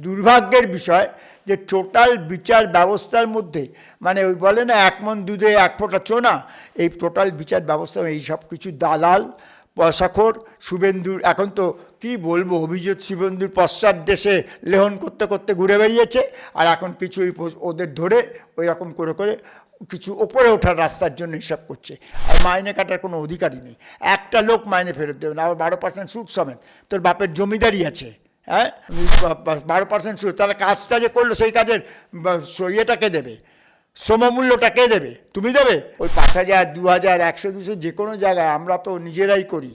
দুর্ভাগ্যের বিষয় যে টোটাল বিচার ব্যবস্থার মধ্যে মানে ওই বলে না, এক মন দুধে এক ফোঁটা চোনা, এই টোটাল বিচার ব্যবস্থা এই সব কিছু দালাল, পয়সাখোর, শুভেন্দুর, এখন তো কি বলব, অভিজিৎ শুভেন্দুর পশ্চাৎ দেশে লেহন করতে করতে ঘুরে বেরিয়েছে আর এখন কিছু ওদের ধরে ওই রকম করে করে কিছু ওপরে ওঠার রাস্তার জন্য হিসাব করছে। আর মাইনে কাটার কোনো অধিকারই নেই। একটা লোক মাইনে ফেরত দেবে না, আবার বারো পার্সেন্ট সুদ সমেত। তোর বাপের জমিদারি আছে। হ্যাঁ? বারো পার্সেন্ট সুদ তাহলে কাজটা যে করল, সেই কাজের ইয়েটা কে দেবে? সমমূল্যটা কে দেবে? তুমি দেবে? ওই পাঁচ হাজার, দু হাজার, একশো, দুশো যে কোনো জায়গায় আমরা তো নিজেরাই করি।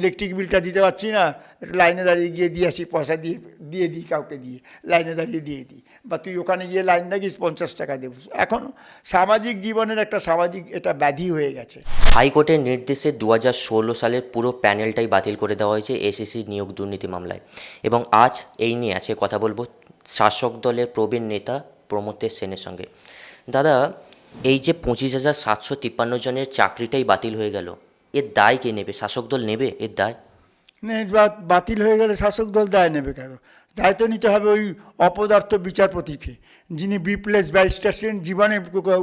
ইলেকট্রিক বিলটা দিতে পারছি না। একটু লাইনে দাঁড়িয়ে গিয়ে দিয়ে আসি, পয়সা দিয়ে দিয়ে দিই কাউকে দিয়ে। লাইনে দাঁড়িয়ে দিয়ে দিই। বা তুই ওখানে গিয়ে লাইন লাগিস পঞ্চাশ টাকা দেব। এখন সামাজিক জীবনের একটা সামাজিক এটা ব্যাধি হয়ে গেছে। হাইকোর্টের নির্দেশে দু হাজার ষোলো সালের পুরো প্যানেলটাই বাতিল করে দেওয়া হয়েছে এসএসসি নিয়োগ দুর্নীতি মামলায়। এবং আজ এই নিয়ে আছে কথা বলব শাসক দলের প্রবীণ নেতা প্রমোতেশ সেনের সঙ্গে। দাদা, এই যে পঁচিশ হাজার সাতশো তিপ্পান্ন জনের চাকরিটাই বাতিল হয়ে গেল এর দায় কে নেবে? শাসক দল নেবে এর দায়? বাতিল হয়ে গেলে শাসক দল দায় নেবে কেন? দায়িত্ব নিতে হবে ওই অপদার্থ বিচারপতিকে, যিনি বিপ্লেস ব্যারিস্টার ছিলেন, জীবনে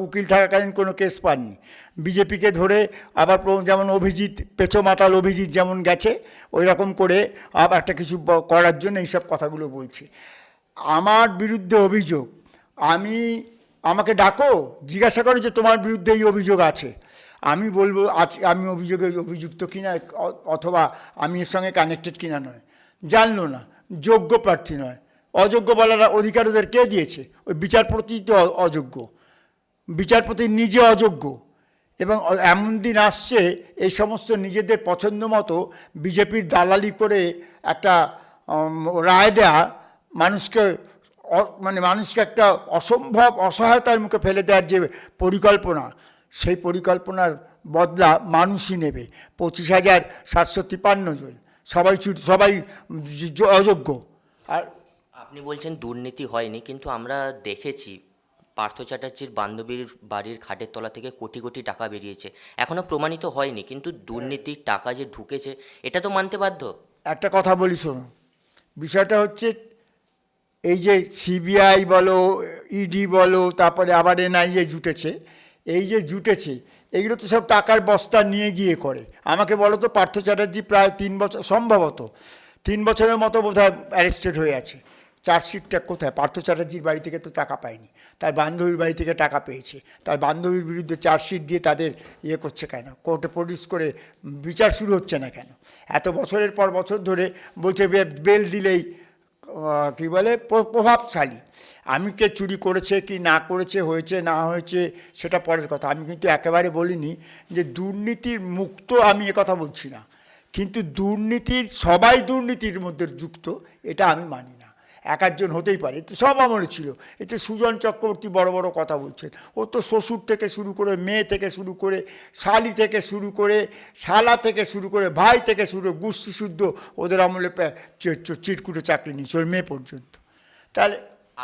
উকিল থাকাকালীন কোনো কেস পাননি। বিজেপিকে ধরে আবার যেমন অভিজিৎ পেছো মাতাল অভিজিৎ যেমন গেছে ওই রকম করে আবার একটা কিছু করার জন্য এইসব কথাগুলো বলছে। আমার বিরুদ্ধে অভিযোগ, আমি, আমাকে ডাকো, জিজ্ঞাসা করো যে তোমার বিরুদ্ধে এই অভিযোগ আছে। আমি বলব আজ আমি অভিযোগে অভিযুক্ত কিনা, অথবা আমি এর সঙ্গে কানেক্টেড কিনা নয়। জানলো না, যোগ্য প্রার্থী নয়। অযোগ্য বলার অধিকার ওদের কে দিয়েছে? ওই বিচারপতি তো অযোগ্য। বিচারপতি নিজে অযোগ্য। এবং এমন দিন আসছে, এই সমস্ত নিজেদের পছন্দ মতো বিজেপির দালালি করে একটা রায় দেয়া মানুষকে মানে মানুষকে একটা অসম্ভব অসহায়তার মুখে ফেলে দেওয়ার যে পরিকল্পনা সেই পরিকল্পনার বদলা মানুষই নেবে। পঁচিশ হাজার সাতশো তিপান্ন জন। সবাই সবাই অযোগ্য। আর আপনি বলছেন দুর্নীতি হয়নি কিন্তু আমরা দেখেছি পার্থ চ্যাটার্জির বান্ধবীর বাড়ির খাটের তলা থেকে কোটি কোটি টাকা বেরিয়েছে। এখনও প্রমাণিত হয়নি কিন্তু দুর্নীতির টাকা যে ঢুকেছে এটা তো মানতে বাধ্য? একটা কথা বলি শোনো বিষয়টা হচ্ছে এই যে সিবিআই বলো ইডি বলো তারপরে আবার এনআইএ জুটেছে এই যে জুটেছে, এগুলো তো সব টাকার বস্তা নিয়ে গিয়ে করে। আমাকে বলো তো, পার্থ চ্যাটার্জি প্রায় তিন বছর, সম্ভবত তিন বছরের মতো বোধহয় অ্যারেস্টেড হয়ে আছে। চার্জশিটটা কোথায়? পার্থ চ্যাটার্জির বাড়ি থেকে তো টাকা পায়নি। তার বান্ধবীর বাড়ি থেকে টাকা পেয়েছে। তার বান্ধবীর বিরুদ্ধে চার্জশিট দিয়ে তাদের ইয়ে করছে কেন? কোর্টে প্রডিউস করে বিচার শুরু হচ্ছে না কেন? এত বছরের পর বছর ধরে বলছে বেল দিলেই কি বলে প্রভাবশালী। আমি কে চুরি করেছে, কি না করেছে, হয়েছে, না হয়েছে, সেটা পরের কথা। আমি কিন্তু একেবারে বলিনি যে দুর্নীতির মুক্ত আমি কথা বলছি না। কিন্তু দুর্নীতির, সবাই দুর্নীতির মধ্যে যুক্ত, এটা আমি মানি এক একজন হতেই পারে। এতে সব আমলে ছিল। এতে সুজন চক্রবর্তী বড় বড় কথা বলছেন। ও তো শ্বশুর থেকে শুরু করে মেয়ে থেকে শুরু করে শালি থেকে শুরু করে শালা থেকে শুরু করে ভাই থেকে শুরু করে গোষ্ঠী শুদ্ধ ওদের আমলে চিটকুটে চাকরি নিয়েছে ওর মেয়ে পর্যন্ত। তাহলে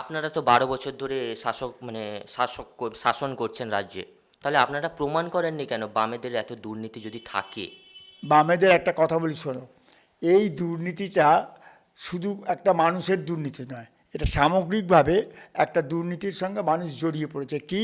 আপনারা তো বারো বছর ধরে শাসক মানে শাসক শাসন করছেন রাজ্যে। তাহলে আপনারা প্রমাণ করেননি কেন বামেদের এত দুর্নীতি যদি থাকে? বামেদের একটা কথা বলি শোনো। এই দুর্নীতিটা শুধু একটা মানুষের দুর্নীতি নয়, এটা সামগ্রিকভাবে একটা দুর্নীতির সঙ্গে মানুষ জড়িয়ে পড়েছে। কি?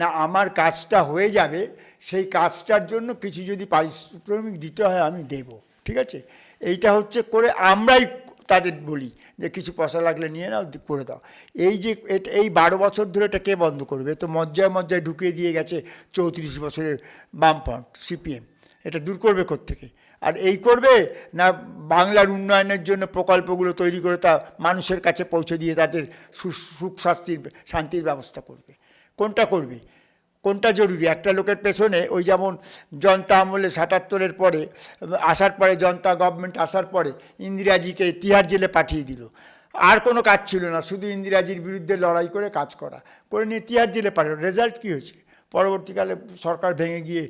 না, আমার কাজটা হয়ে যাবে, সেই কাজটার জন্য কিছু যদি পারিশ্রমিক দিতে হয়, আমি দেব, ঠিক আছে? এইটা হচ্ছে করে আমরাই তাদের বলি যে, কিছু পয়সা লাগলে নিয়ে নাও করে দাও। এই যে, এটা, এই বারো বছর ধরে এটা কে বন্ধ করবে? তো মজ্জায় মজ্জায় ঢুকিয়ে দিয়ে গেছে চৌত্রিশ বছরের বামফ্রন্ট, সিপিএম। এটা দূর করবে থেকে আর এই করবে না বাংলার উন্নয়নের জন্য প্রকল্পগুলো তৈরি করে তা মানুষের কাছে পৌঁছে দিয়ে তাদের সুখ, শাস্তির, শান্তির ব্যবস্থা করবে। কোনটা করবে? কোনটা জরুরি? একটা লোকের পেছনে ওই যেমন জনতা আমলে সাতাত্তরের পরে, আসার পরে, জনতা গভর্নমেন্ট আসার পরে ইন্দিরাজিকে তিহার জেলে পাঠিয়ে দিল। আর কোনো কাজ ছিল না, শুধু ইন্দিরাজির বিরুদ্ধে লড়াই করে কাজ করা। করে নিয়ে তিহার জেলে পাঠানো রেজাল্ট কী হয়েছে? পরবর্তীকালে সরকার ভেঙে গিয়ে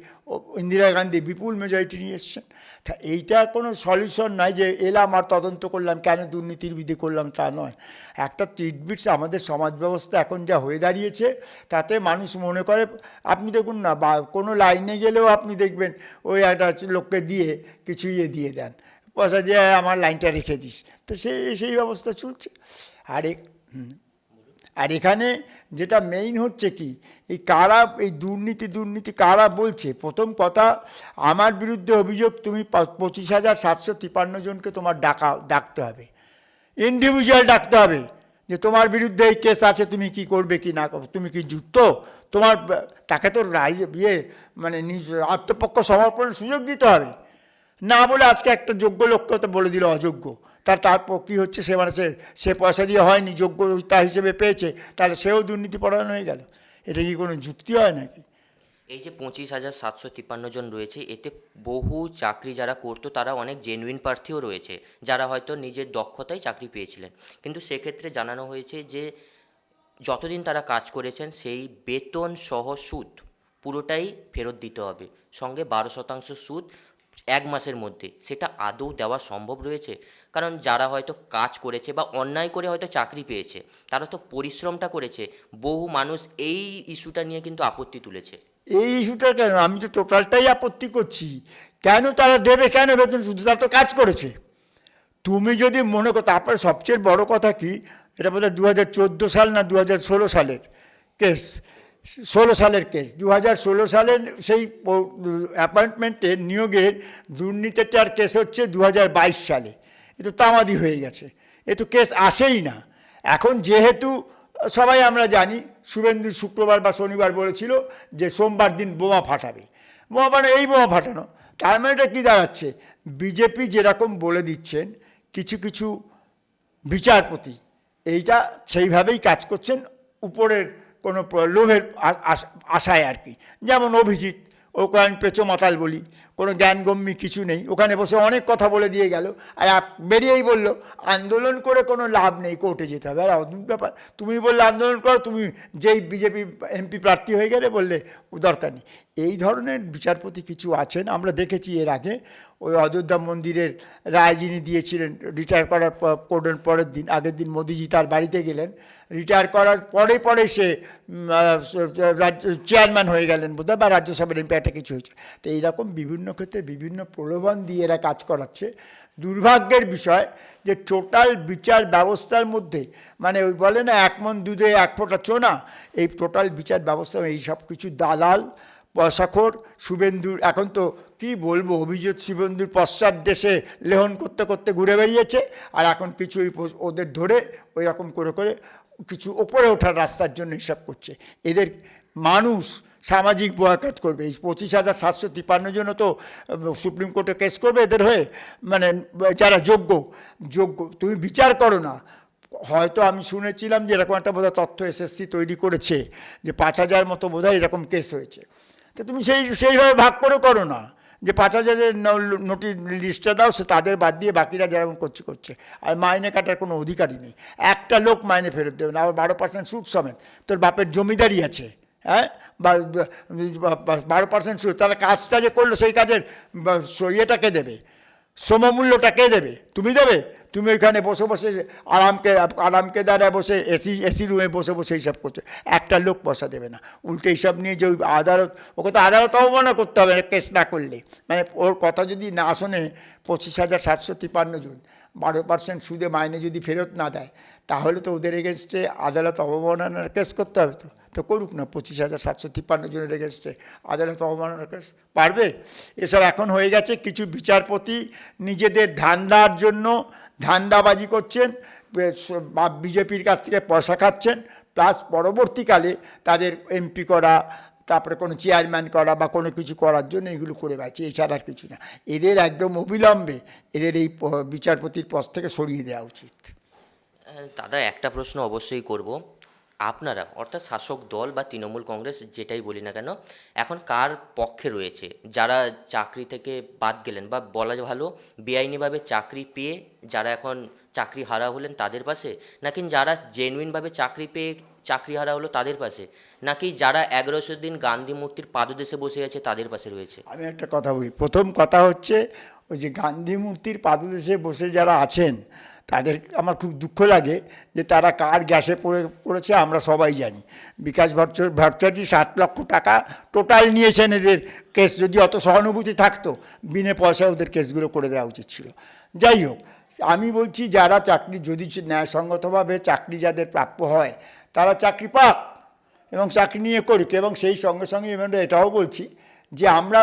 ইন্দিরা গান্ধী বিপুল মেজরিটি নিয়ে এসছেন। তা এইটা কোনো সলিউশন নাই যে এলাম আর তদন্ত করলাম, কেন দুর্নীতির বিধি করলাম তা নয়। একটা ট্রিটবিটস আমাদের সমাজ ব্যবস্থা এখন যা হয়ে দাঁড়িয়েছে, তাতে মানুষ মনে করে, আপনি দেখুন না, বা কোনো লাইনে গেলেও আপনি দেখবেন, ওই একটা লোককে দিয়ে কিছু ইয়ে দিয়ে দেন, পয়সা দিয়ে আমার লাইনটা রেখে দিস। তো সেই সেই ব্যবস্থা চলছে। আর আর এখানে যেটা মেইন হচ্ছে কি, এই কারা, এই দুর্নীতি দুর্নীতি কারা বলছে? প্রথম কথা, আমার বিরুদ্ধে অভিযোগ তুমি পঁচিশ হাজার সাতশো তিপান্ন জনকে তোমার ডাকা, ডাকতে হবে। ইন্ডিভিজুয়াল ডাকতে হবে যে তোমার বিরুদ্ধে এই কেস আছে, তুমি কি করবে, কি না করবে, তুমি কি যুক্ত? তোমার, তাকে তো রায় ইয়ে মানে নিজ আত্মপক্ষ সমর্পণের সুযোগ দিতে হবে। না বলে আজকে একটা যোগ্য লোককে তো বলে দিল অযোগ্য। তার তারপর কী হচ্ছে? সে মানে সে সে পয়সা দিয়ে হয়নি যোগ্যতা হিসেবে পেয়েছে, তাহলে সেও দুর্নীতি পরায়ণ হয়ে গেল। এটা কি কোনো যুক্তি হয় নাকি? এই যে পঁচিশ হাজার সাতশো তিপ্পান্ন জন রয়েছে, এতে বহু চাকরি যারা করতো, তারা অনেক জেনুইন প্রার্থীও রয়েছে, যারা হয়তো নিজের দক্ষতায় চাকরি পেয়েছিলেন। কিন্তু সেক্ষেত্রে জানানো হয়েছে যে, যতদিন তারা কাজ করেছেন, সেই বেতন সহ সুদ পুরোটাই ফেরত দিতে হবে। সঙ্গে বারো শতাংশ সুদ এক মাসের মধ্যে। সেটা আদৌ দেওয়া সম্ভব রয়েছে? কারণ যারা হয়তো কাজ করেছে বা অন্যায় করে হয়তো চাকরি পেয়েছে, তারা তো পরিশ্রমটা করেছে। বহু মানুষ এই ইস্যুটা নিয়ে কিন্তু আপত্তি তুলেছে। এই ইস্যুটা কেন? আমি তো টোটালটাই আপত্তি করছি। কেন তারা দেবে? কেন বেতন শুধু তারা তো কাজ করেছে। তুমি যদি মনে করো, তারপরে সবচেয়ে বড় কথা কি? এটা বোধ হয় দু হাজার চোদ্দ সাল না দু হাজার ষোলো সালের কেস। ষোলো সালের কেস দু ষোলো সালের সেই অ্যাপয়েন্টমেন্টের নিয়োগের দুর্নীতিটার কেস হচ্ছে দু হাজার বাইশ সালে। এ তো তামাদি হয়ে গেছে। এ তো কেস আসেই না। এখন যেহেতু সবাই আমরা জানি, শুভেন্দু শুক্রবার বা শনিবার বলেছিল যে সোমবার দিন বোমা ফাটাবে। বোমা ফাটানো এই বোমা ফাটানো। তার মানে এটা কী দাঁড়াচ্ছে? বিজেপি যেরকম বলে দিচ্ছেন, কিছু কিছু বিচারপতি, এইটা সেইভাবেই কাজ করছেন উপরের কোনো লোভের আশ- আশায় আর কি। যেমন অভিজিৎ, ওকে আমি পেঁচো মাতাল বলি, কোনো জ্ঞানগম্যি কিছু নেই। ওখানে বসে অনেক কথা বলে দিয়ে গেল। আর বেরিয়েই বলল, আন্দোলন করে কোনো লাভ নেই, কোর্টে যেতে হবে। আর অদ্ভুত ব্যাপার। তুমি বললে, আন্দোলন করো, তুমি যেই বিজেপি এমপি প্রার্থী হয়ে গেলে বললে, দরকার নেই। এই ধরনের বিচারপতি কিছু আছেন। আমরা দেখেছি এর আগে ওই অযোধ্যা মন্দিরের রায় যিনি দিয়েছিলেন রিটায়ার করার করলেন পরের দিন, আগের দিন মোদিজি তার বাড়িতে গেলেন। রিটায়ার করার পরে পরে সে রাজ্য চেয়ারম্যান হয়ে গেলেন বোধহয় বা রাজ্যসভার এমপি একটা কিছু হয়েছে। তো এইরকম বিভিন্ন ক্ষেত্রে বিভিন্ন প্রলোভন দিয়ে এরা কাজ করাচ্ছে। দুর্ভাগ্যের বিষয় যে টোটাল বিচার ব্যবস্থার মধ্যে মানে ওই বলে না, এক মন দুধে এক ফোঁটা চোনা, এই টোটাল বিচার ব্যবস্থা, এই সব কিছু দালাল পয়সাখোর শুভেন্দুর, এখন তো কি বলব, অভিজিৎ শুভেন্দুর পশ্চাৎ দেশে লেহন করতে করতে ঘুরে বেরিয়েছে আর এখন কিছু ওদের ধরে ওই রকম করে করে কিছু ওপরে ওঠার রাস্তার জন্য হিসাব করছে। এদের মানুষ সামাজিক বয়কাট করবে। এই পঁচিশ হাজার সাতশো তিপ্পান্ন জন তো সুপ্রিম কোর্টে কেস করবে এদের হয়ে মানে যারা যোগ্য যোগ্য, তুমি বিচার করো না। হয়তো আমি শুনেছিলাম যে এরকম একটা বোধহয় তথ্য এসএসসি তৈরি করেছে, যে পাঁচ হাজার মতো বোধহয় এরকম কেস হয়েছে। তো তুমি সেই, সেইভাবে ভাগ করে করো না। যে পাঁচ হাজারের নোটিশ লিস্টটা দাও, সে তাদের বাদ দিয়ে বাকিরা যেরকম করছে করছে। আর মাইনে কাটার কোনো অধিকারই নেই। একটা লোক মাইনে ফেরত দেবে না, আবার বারো পার্সেন্ট সুদ সমেত। তোর বাপের জমিদারি আছে হ্যাঁ? বা বারো পার্সেন্ট সুদ। তারা কাজটা যে করল, সেই কাজের ইয়েটা কে দেবে? সমমূল্যটা কে দেবে? তুমি দেবে? তুমি ওইখানে বসে বসে আরামকে আরামকে দাঁড়ায় বসে এসি এসি রুমে বসে বসে এইসব করছে। একটা লোক বসা দেবে না। উল্টে এইসব নিয়ে যে ওই আদালত, ওকে তো আদালত অবমাননা করতে হবে কেস না করলে। মানে ওর কথা যদি না শোনে পঁচিশ হাজার সাতশো তিপান্ন জন, বারো পার্সেন্ট সুদে মাইনে যদি ফেরত না দেয়, তাহলে তো ওদের এগেনস্টে আদালত অবমাননার কেস করতে হবে তো। তো করুক না, পঁচিশ হাজার সাতশো তিপ্পান্ন জনের এগেনস্টে আদালত অবমাননার কেস পারবে? এসব এখন হয়ে গেছে। কিছু বিচারপতি নিজেদের ধান্দার জন্য ধান্দাবাজি করছেন বিজেপির কাছ থেকে পয়সা খাচ্ছেন, প্লাস পরবর্তীকালে তাদের এমপি করা, তারপরে কোনো চেয়ারম্যান করা বা কোনো কিছু করার জন্য এগুলো করে বেড়াচ্ছে, এছাড়া আর কিছু না। এদের একদম অবিলম্বে এদের এই বিচারপতির পদ থেকে সরিয়ে দেওয়া উচিত। দাদা, একটা প্রশ্ন অবশ্যই করব। আপনারা, অর্থাৎ শাসক দল বা তৃণমূল কংগ্রেস যেটাই বলি না কেন, এখন কার পক্ষে রয়েছে? যারা চাকরি থেকে বাদ গেলেন বা বলা ভালো বেআইনিভাবে চাকরি পেয়ে যারা এখন চাকরি হারা হলেন তাদের পাশে? নাকি যারা জেনুইনভাবে চাকরি পেয়ে চাকরি হারা হলো তাদের পাশে? নাকি যারা এগারোশো দিন গান্ধী মূর্তির পাদদেশে বসে আছে তাদের পাশে রয়েছে? আমি একটা কথা বলি। প্রথম কথা হচ্ছে, ওই যে গান্ধী মূর্তির পাদদেশে বসে যারা আছেন তাদের আমার খুব দুঃখ লাগে যে তারা কার গ্যাসে পড়ে, পড়েছে আমরা সবাই জানি। বিকাশ ভট্ট, ভট্টাচার্য সাত লক্ষ টাকা টোটাল নিয়েছেন এদের কেস, যদি অত সহানুভূতি থাকতো, বিনে পয়সা ওদের কেসগুলো করে দেওয়া উচিত ছিল। যাই হোক, আমি বলছি যারা চাকরি, যদি ন্যায়সঙ্গতভাবে চাকরি যাদের প্রাপ্য হয়, তারা চাকরি পাক এবং চাকরি নিয়ে করুক এবং সেই সঙ্গে সঙ্গে আমরা এটাও বলছি যে আমরা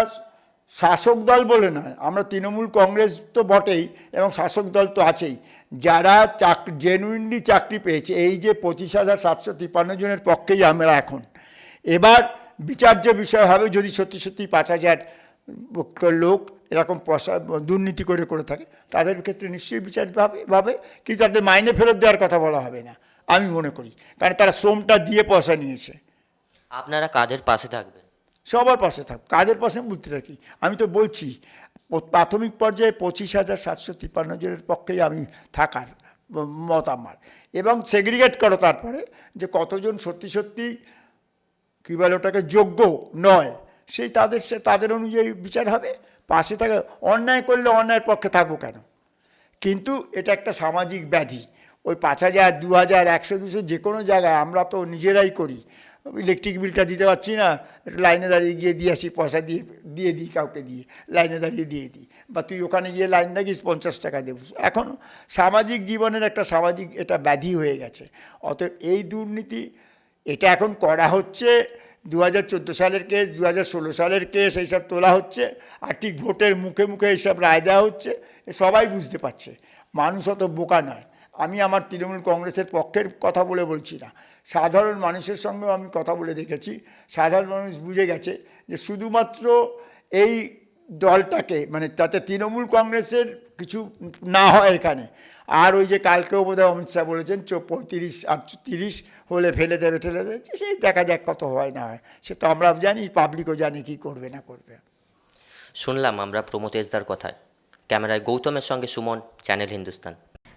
শাসক দল বলে নয়, আমরা তৃণমূল কংগ্রেস তো বটেই এবং শাসক দল তো আছেই। যারা চাক জেনুইনলি চাকরি পেয়েছে, এই যে পঁচিশ হাজার সাতশো তিপ্পান্ন জনের পক্ষেই আমরা এখন। এবার বিচার্য বিষয় হবে যদি সত্যি সত্যি পাঁচ হাজার লোক এরকম পয়সা দুর্নীতি করে করে থাকে, তাদের ক্ষেত্রে নিশ্চয়ই বিচার পাবে পাবে কিন্তু তাদের মাইনে ফেরত দেওয়ার কথা বলা হবে না, আমি মনে করি। কারণ তারা শ্রমটা দিয়ে পয়সা নিয়েছে। আপনারা কাদের পাশে থাকবেন? সবার পাশে থাক, কাদের পাশে বুঝতে থাকি আমি তো বলছি প্রাথমিক পর্যায়ে পঁচিশ হাজার সাতশো তিপ্পান্ন জনের পক্ষেই আমি থাকার মত আমার। এবং সেগ্রিগেট করো তারপরে যে কতজন সত্যি সত্যি কী বলে ওটাকে যোগ্য নয়, সেই তাদের সে- তাদের অনুযায়ী বিচার হবে। পাশে থাকা, অন্যায় করলে অন্যায়ের পক্ষে থাকব কেন? কিন্তু এটা একটা সামাজিক ব্যাধি। ওই পাঁচ হাজার, দু হাজার, একশো, দুশো যে কোনো জায়গায় আমরা তো নিজেরাই করি। ইলেকট্রিক বিলটা দিতে পারছি না লাইনে দাঁড়িয়ে গিয়ে দিয়ে আসি, পয়সা দিয়ে দিয়ে দিই কাউকে দিয়ে লাইনে দাঁড়িয়ে দিয়ে দিই। বা তুই ওখানে গিয়ে লাইন লাগিস, পঞ্চাশ টাকা দেব। এখন সামাজিক জীবনের একটা সামাজিক এটা ব্যাধি হয়ে গেছে। অতএব এই দুর্নীতি, এটা এখন করা হচ্ছে দু হাজার চোদ্দ সালের কেস দু হাজার ষোলো সালের কেস, এইসব তোলা হচ্ছে, আর ঠিক ভোটের মুখে মুখে এইসব রায় দেওয়া হচ্ছে সবাই বুঝতে পারছে। মানুষ অত বোকা নয়। আমি আমার তৃণমূল কংগ্রেসের পক্ষের কথা বলে বলছি না। সাধারণ মানুষের সঙ্গেও আমি কথা বলে দেখেছি। সাধারণ মানুষ বুঝে গেছে যে শুধুমাত্র এই দলটাকে মানে তাতে তৃণমূল কংগ্রেসের কিছু না হয় এখানে। আর ওই যে কালকেও বোধহয় অমিত শাহ বলেছেন, চো পঁয়ত্রিশ আর তিরিশ হলে ফেলে দেবে ঠেলে দেবে। সেই দেখা যাক কত হয় না হয়। সে তো আমরা জানি, পাবলিকও জানি কি করবে, না করবে। শুনলাম আমরা প্রমোতেশদার কথায়। ক্যামেরায় গৌতমের সঙ্গে সুমন, চ্যানেল হিন্দুস্তান।